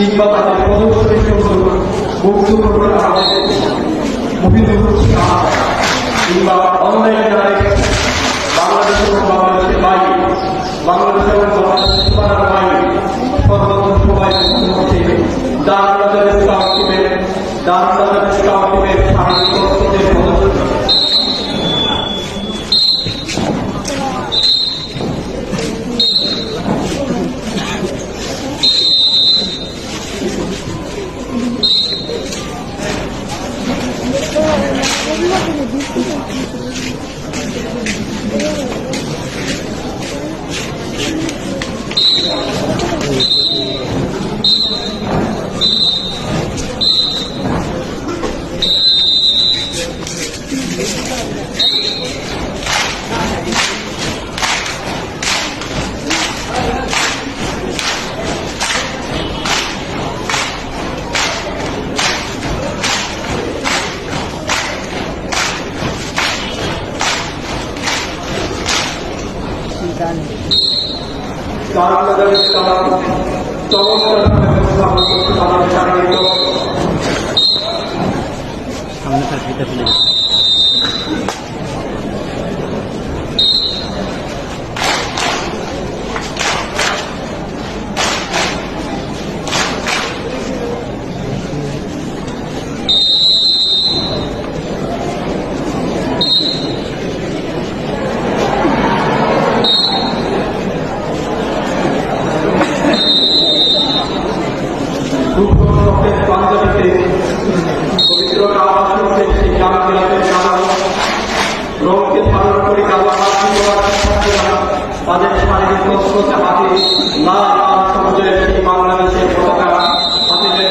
কিংবা তাদের প্রদর্শনের জন্য মুক্ত করবেন আমাদের মহিদুর কিংবা অনলাইন যারা বাংলাদেশ এবং বাংলাদেশের বাইরে বাংলাদেশ এবং বাংলাদেশের সীমানার বাইরে সর্বত্র সবাই হচ্ছে স্কাউট টিমের দারুণাদের 你那个不是吗？করতে তাদের শারীরিক সামনে তার তাদের শারীরিক কষ্টতে হাতে লাল লাল সবুজের সেই বাংলাদেশের পতাকা হাতে নিয়ে